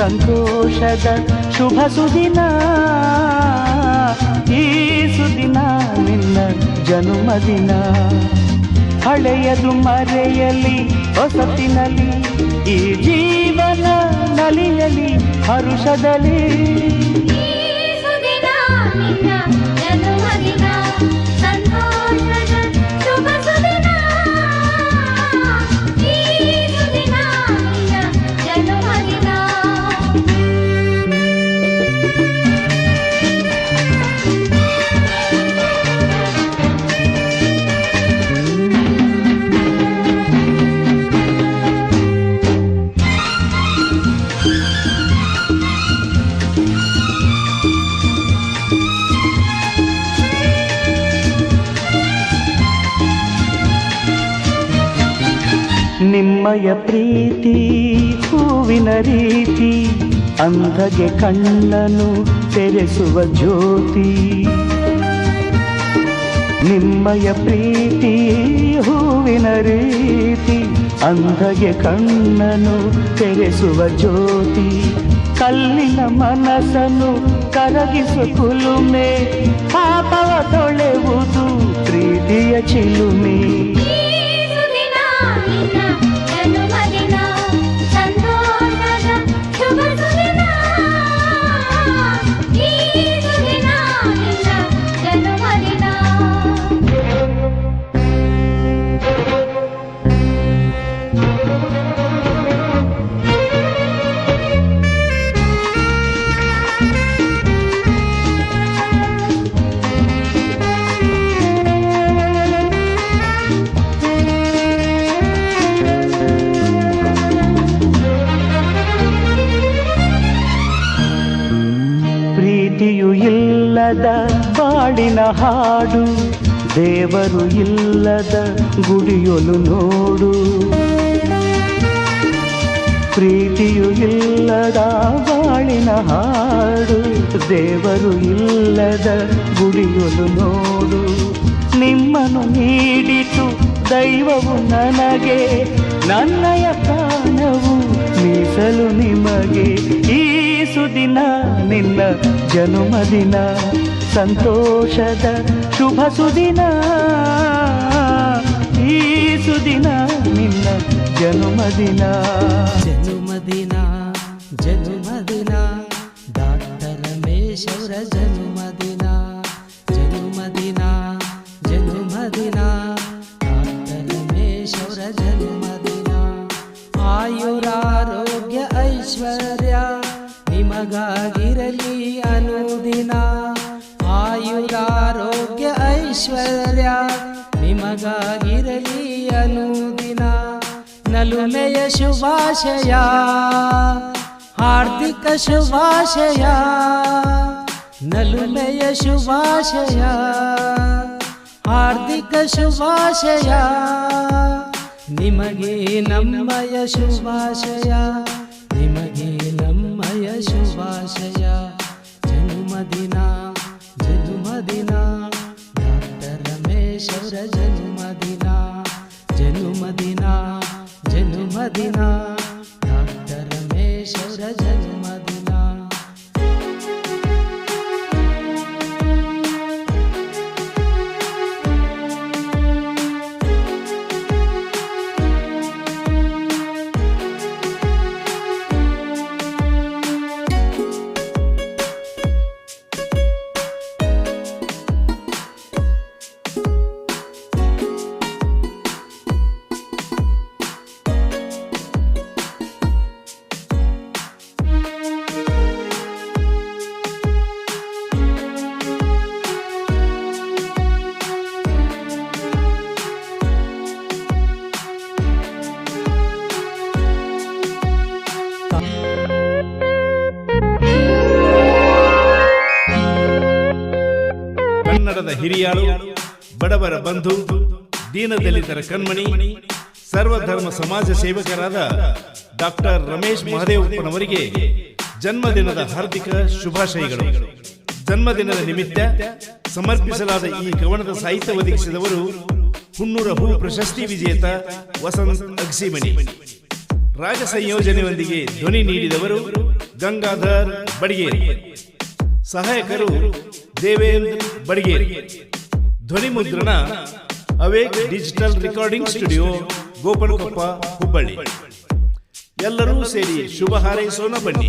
ಸಂತೋಷದ ಶುಭ ಸುದಿನ. ಈ ಸುದಿನ ನಿನ್ನ ಜನುಮದಿನ ಹಳೆಯದು ಮರೆಯಲಿ ಹೊಸತಿನಲಿ ಈ ಜೀವನ ನಲಿಯಲಿ ಹರುಷದಲ್ಲಿ. ನಿಮ್ಮಯ ಪ್ರೀತಿ, ಹೂವಿನ ರೀತಿ, ಅಂಧಗೆ ಕಣ್ಣನು ತೆರೆಸುವ ಜ್ಯೋತಿ. ನಿಮ್ಮಯ ಪ್ರೀತಿ, ಹೂವಿನ ರೀತಿ, ಅಂಧಗೆ ಕಣ್ಣನು ತೆರೆಸುವ ಜ್ಯೋತಿ. ಕಲ್ಲಿನ ಮನಸ್ಸನ್ನು ಕರಗಿಸು ಕುಲುಮೆ, ಪಾಪವ ತೊಳೆವುದು, ಪ್ರೀತಿಯ ಚಿಲುಮೆ. ಹಾಡು, ದೇವರು ಇಲ್ಲದ ಗುಡಿಯೊಲು ನೋಡು. ಪ್ರೀತಿಯು ಇಲ್ಲದ ಬಾಳಿನ ಹಾಡು, ದೇವರು ಇಲ್ಲದ ಗುಡಿಯೊಲು ನೋಡು. ನಿಮ್ಮನ್ನು ನೀಡಿತು ದೈವವು ನನಗೆ, ನನ್ನಯ ಪ್ರಾಣವು ಮೀಸಲು ನಿಮಗೆ. ಈ ಸುದಿನ ನಿನ್ನ ಜನ್ಮದಿನ ಸಂತೋಷದ ಶುಭ ಸುದಿನ. ಈ ಸುದಿನ ನಿನ್ನ ಜನ್ಮದಿನ. ಐಶ್ವರ್ಯ ನಿಮಗಾಗಿರಲಿ ಅನುದಿನ, ನಲುಮೆಯ ಶುಭಾಶಯ, ಹಾರ್ದಿಕ ಶುಭಾಶಯ, ನಲುಮೆಯ ಶುಭಾಶಯ, ಹಾರ್ದಿಕ ಶುಭಾಶಯ, ನಿಮಗೆ ನಮ್ಮಯ ಶುಭಾಶಯ, ನಿಮಗೆ ನಮ್ಮಯ ಶುಭಾಶಯ. ರಮೇಶ್ ಕನ್ನಡದ ಹಿರಿಯಾಳು, ಬಡವರ ಬಂಧು, ದೀನದಲಿತರ ಕಣ್ಮಣಿ, ಸರ್ವಧರ್ಮ ಸಮಾಜ ಸೇವಕರಾದ ಡಾಕ್ಟರ್ ರಮೇಶ್ ಮಹದೇವಪ್ಪನವರಿಗೆ ಜನ್ಮದಿನದ ಹಾರ್ದಿಕ ಶುಭಾಶಯಗಳು. ಜನ್ಮದಿನದ ನಿಮಿತ್ತ ಸಮರ್ಪಿಸಲಾದ ಈ ಕವನದ ಸಾಹಿತ್ಯ ಒದಗಿಸಿದವರು ಹುನ್ನೂರ ಹೂ ಪ್ರಶಸ್ತಿ ವಿಜೇತ ವಸಂತ್ ಅಗ್ಸಿಮಣಿ. ರಾಜ ಸಂಯೋಜನೆಯೊಂದಿಗೆ ಧ್ವನಿ ನೀಡಿದವರು ಗಂಗಾಧರ್ ಬಡಿಗೇರಿ. ಸಹಾಯಕರು ದೇವೇಂದ್ರ ಬಡಿಗೇರಿ ಧ್ವನಿ ಮುದ್ರಣ awake digital recording studio, Gopanakoppa, Hubballi. ಎಲ್ಲರೂ ಸೇರಿ ಶುಭ ಹಾರೈಸೋಣ ಬನ್ನಿ.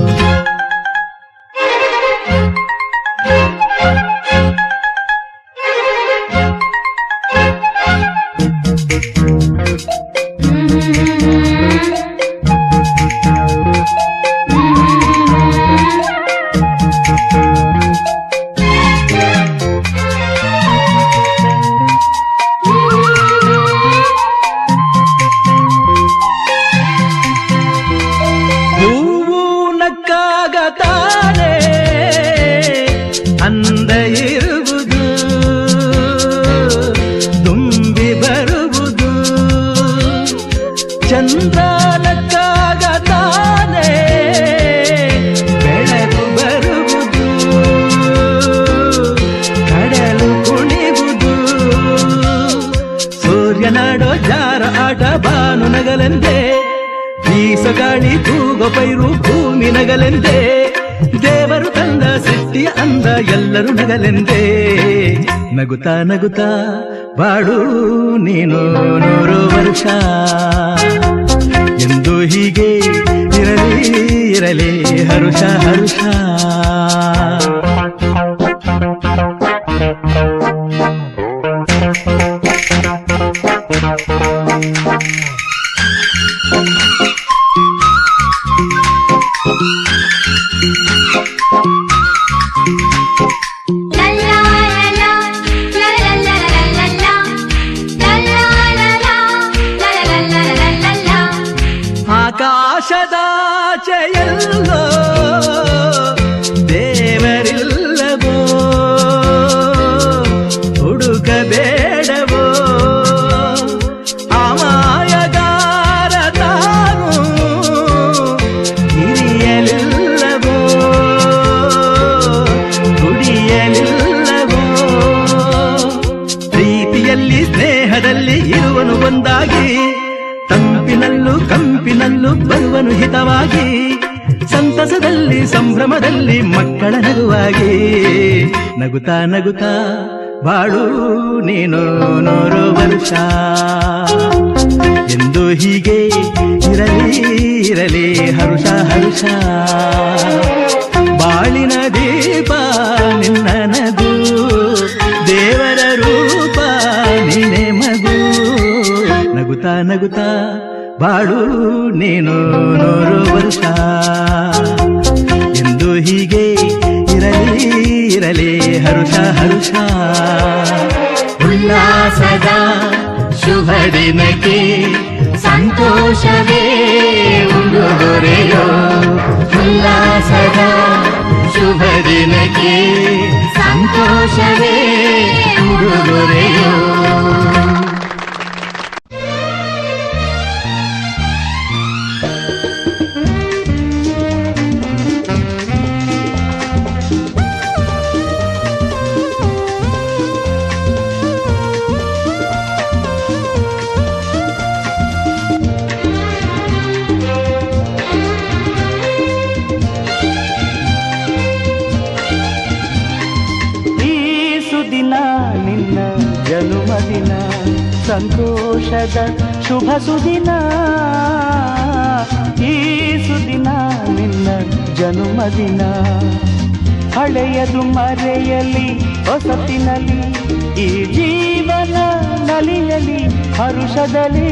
ಆಟ ಬಾನು ಬೀಸ ಗಾಳಿ ತೂಗೋ ಪೈರು ಭೂಮಿ ನಗಲೆಂದೇ, ದೇವರು ತಂದ ಸೃಷ್ಟಿಯ ಅಂದ ಎಲ್ಲರೂ ನಗಲೆಂದೇ. ನಗುತ್ತಾ ನಗುತ್ತಾ ಬಾಡು ನೀನು ನೂರು ವರ್ಷ, ಎಂದು ಹೀಗೆ ಇರಲಿ ಇರಲಿ ಹರುಷ ಹರುಷ. ಸಂಭ್ರಮದಲ್ಲಿ ಮಕ್ಕಳ ನಗುವಾಗಿ. ನಗುತ್ತಾ ನಗುತ್ತಾ ಬಾಳು ನೀನು ನೂರು ವರ್ಷ. ಎಂದು ಹೀಗೆ ಇರಲಿ ಇರಲಿ ಹರುಷ ಹರುಷ. ಬಾಳಿನ ದೀಪ ನಿನ್ನ ನಗು. ದೇವರ ರೂಪ ನೀನೆ ಮಗು. ನಗುತ್ತಾ ನಗುತ್ತಾ ಬಾಳು ನೀನು ನೂರು ವರ್ಷ. ಹೀಗೆ ಇರಲಿ ಇರಲಿ, ಹರುಷ ಹರುಷ. ಉಲ್ಲಾಸದ ಶುಭ ದಿನಕ್ಕೆ ಸಂತೋಷವೇ ಉಡುಗೊರೆಯೋ ಉಲ್ಲಾಸದ ಶುಭ ದಿನಕ್ಕೆ ಸಂತೋಷವೇ ಉಡುಗೊರೆಯೋ ಜನುಮದಿನ ಸುದಿನ ಈ ಸುದಿನ ನಿನ್ನ ಜನುಮದಿನ ಹಳೆಯದು ಮರೆಯಲಿ ಹೊಸತಿನಲ್ಲಿ ಈ ಜೀವನ ನಲಿಯಲಿ ಹರುಷದಲ್ಲಿ.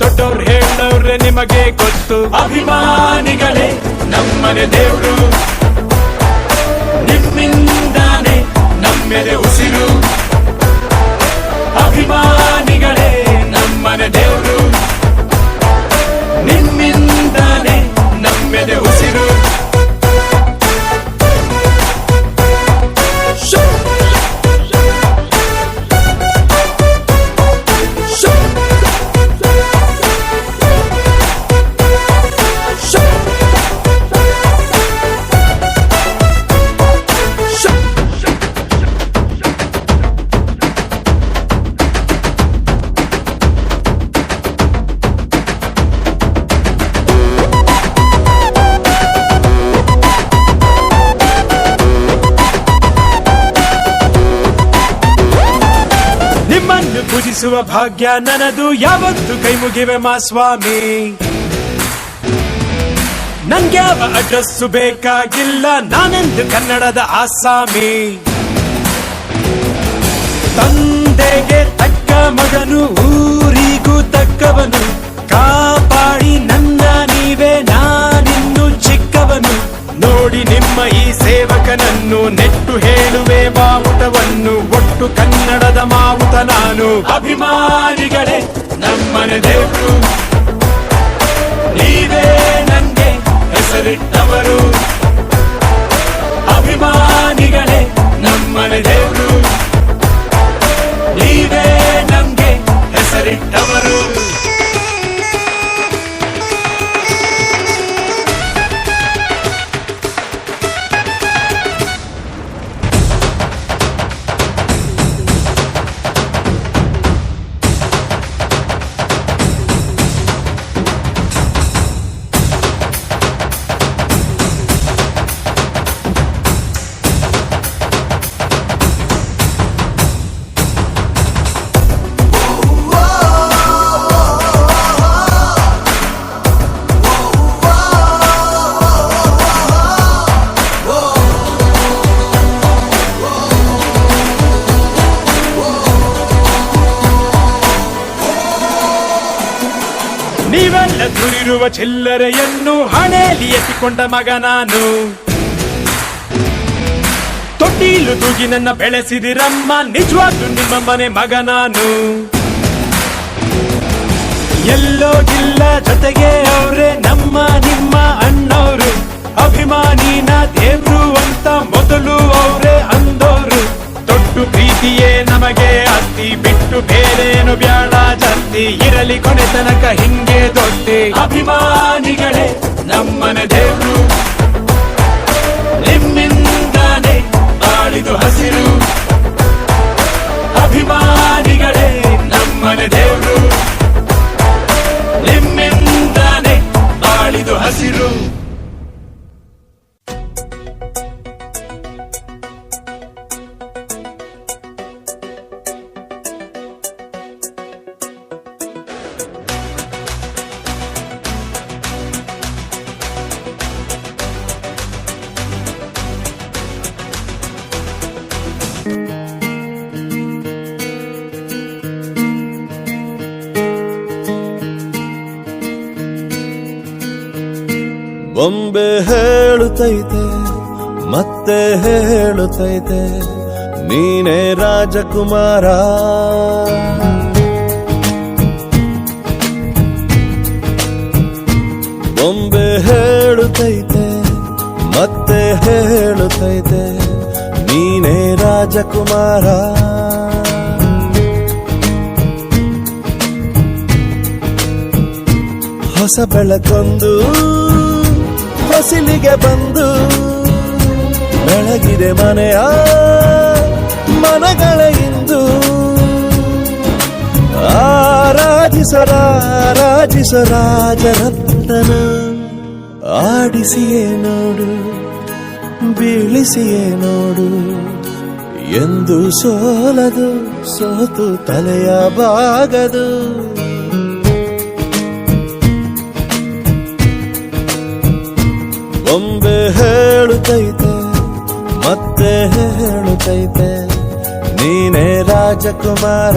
ದೊಡ್ಡವ್ರು ಹೇಳವ್ರೆ ನಿಮಗೆ ಗೊತ್ತು. ಅಭಿಮಾನಿಗಳೇ ನಮ್ಮನೆ ದೇವರು. ನಿಮ್ಮಿಂದಾನೆ ನಮ್ಮೆದೆ ಪೂಜಿಸುವ ಭಾಗ್ಯ ನನದು ಯಾವತ್ತು ಕೈ ಮುಗಿವೆ ಮಾ ಸ್ವಾಮಿ. ನನ್ಗ್ಯಾವ ಅಡ್ರೆಸ್ಸು ಬೇಕಾಗಿಲ್ಲ, ನಾನೆಂದು ಕನ್ನಡದ ಆಸಾಮಿ. ತಂದೆಗೆ ತಕ್ಕ ಮಗನು, ಊರಿಗೂ ತಕ್ಕವನು. ಕಾಪಾಡಿ ನನ್ನ ನೀವೇ, ನಾನಿನ್ನು ಚಿಕ್ಕವನು. ನೋಡಿ ನಿಮ್ಮ ಈ ಸೇವಕನನ್ನು ನೆಟ್ಟು ಹೇಳುವೆ ಬಾವುಟವನ್ನು ಒಟ್ಟು ನಾನು ಅಭಿಮಾನಿಗಳೇ ನಮ್ಮನೆ ದೇವರು. ನೀವೇ ನಮಗೆ ಹೆಸರಿಟ್ಟವರು. ಅಭಿಮಾನಿಗಳೇ ನಮ್ಮನೆ ದೇವರು. ನೀವೇ ನಮ್ಗೆ ಹೆಸರಿಟ್ಟವರು. ದುರಿರುವ ಚಿಲ್ಲರೆಯನ್ನು ಹಣೆಯಲ್ಲಿ ಎತ್ತಿಕೊಂಡ ಮಗ ನಾನು. ತೊಟ್ಟಿಲು ತೂಗಿ ನನ್ನ ಬೆಳೆಸಿದಿರಮ್ಮ, ನಿಜವಾಗ್ಲೂ ನಿಮ್ಮ ಮನೆ ಮಗ ನಾನು. ಎಲ್ಲೋ ಇಲ್ಲ ಜೊತೆಗೆ ಅವ್ರೆ ನಮ್ಮ, ನಿಮ್ಮ ಅಣ್ಣವ್ರು. ಅಭಿಮಾನಿನ ದೇವ್ರು ಅಂತ ಮೊದಲು ಅವ್ರೆ ಅಂದೋರು. ದೊಡ್ಡ ಪ್ರೀತಿಯೇ ನಮಗೆ ಅತ್ತಿ ಬಿಟ್ಟು ಬೇರೇನು ಬ್ಯಾಡ, ಜಾಸ್ತಿ ಇರಲಿ ಕೊನೆ ತನಕ ಹಿಂಗೆ ಅಭಿಮಾನಿಗಳೇ ನಮ್ಮನೆ ದೇವರು. ನಿಮ್ಮಿಂದಾನೆ ಬಾಳಿದು ಹಸಿರು. ಅಭಿಮಾನಿಗಳೇ ನಮ್ಮನೆ ದೇವರು. ನಿಮ್ಮಿಂದಾನೆ ಬಾಳಿದು ಹಸಿರು. ಬೊಂಬೆ ಹೇಳುತ್ತೈತೆ ಮತ್ತೆ ಹೇಳುತ್ತೈತೆ ನೀನೇ ರಾಜಕುಮಾರ. ಒಂಬೆ ಹೇಳುತ್ತೈತೆ ಮತ್ತೆ ಹೇಳುತ್ತೈತೆ ನೀನೇ ರಾಜಕುಮಾರ. ಹೊಸ ಬೆಳಕೊಂದು ಹೊಸಿಲಿಗೆ ಬಂದು ಬೆಳಗಿದೆ ಮನೆಯ ಮನಗಳ ಇಂದು. ಆರಾಜಿಸರಾಜಿಸ ರಾಜರತ್ನನ ಆಡಿಸಿಯೇ ನೋಡು, ಬೀಳಿಸಿಯೇ ನೋಡು. ಎಂದು ಸೋಲದು, ಸೋತು ತಲೆಯ ಬಾಗದು ಬೊಂಬೆ ಹೇಳುತ್ತೈತೆ ಮತ್ತೆ ಹೇಳುತ್ತೈತೆ ನೀನೇ ರಾಜಕುಮಾರ.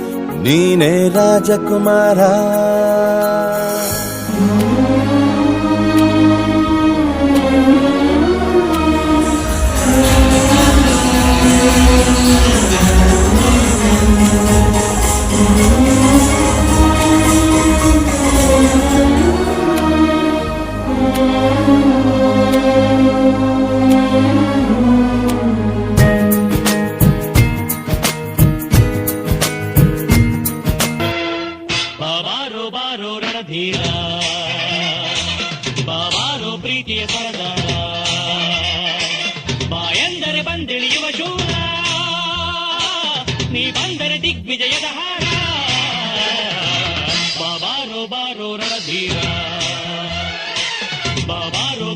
ನೀನೇ ರಾಜಕುಮಾರ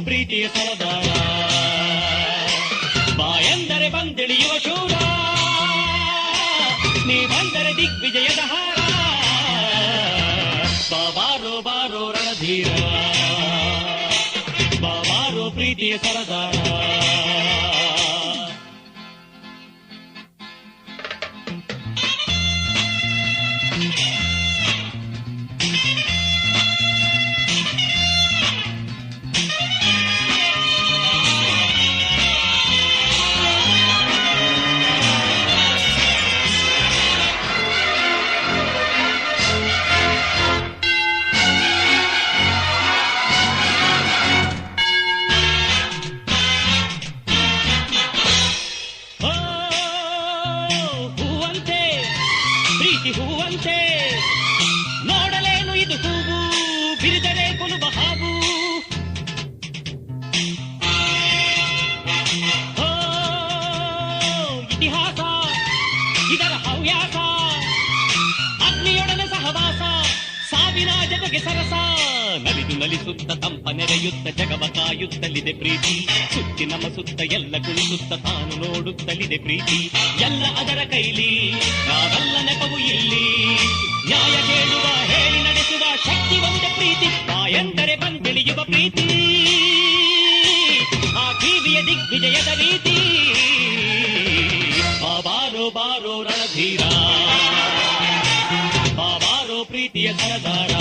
ಪ್ರೀತಿಯ ಸರದಾರ. ಬಾಯಂದರೆ ಬಂದಿಳಿಯುವ ಶೂರ. ನೀ ಬಂದರೆ ದಿಗ್ವಿಜಯದ ಹಾರ. ಬಾಬಾರೋ ಬಾರೋ ರಣಧೀರ. ಬಾಬಾರೋ ಪ್ರೀತಿಯ ಸರದಾರ. ಸರಸ. ನಲಿದು ನಲಿಸುತ್ತ ತಂಪ ನೆರೆಯುತ್ತ ಜಗವ ಕಾಯುತ್ತಲಿದೆ ಪ್ರೀತಿ. ಸುತ್ತಿ ನಮ್ಮ ಎಲ್ಲ ಕುಳಿಸುತ್ತ ತಾನು ನೋಡುತ್ತಲಿದೆ ಪ್ರೀತಿ. ಎಲ್ಲ ಅದರ ಕೈಲಿ, ನಾವೆಲ್ಲ ನೆಪವು ಇಲ್ಲಿ. ನ್ಯಾಯ ಕೇಳುವ ಹೇಳಿ ನಡೆಸುವ ಶಕ್ತಿ ಒಂದೇ ಪ್ರೀತಿ. ಎಂದರೆ ಬಂದಿಳಿಯುವ ಪ್ರೀತಿ. ಆ ಕಿವಿಯ ದಿಗ್ವಿಜಯದ ರೀತಿ. ಬಾರೋ ಬಾರೋ ರಣಧೀರ. ಬಾರೋ ಪ್ರೀತಿಯ ಸರದಾರ.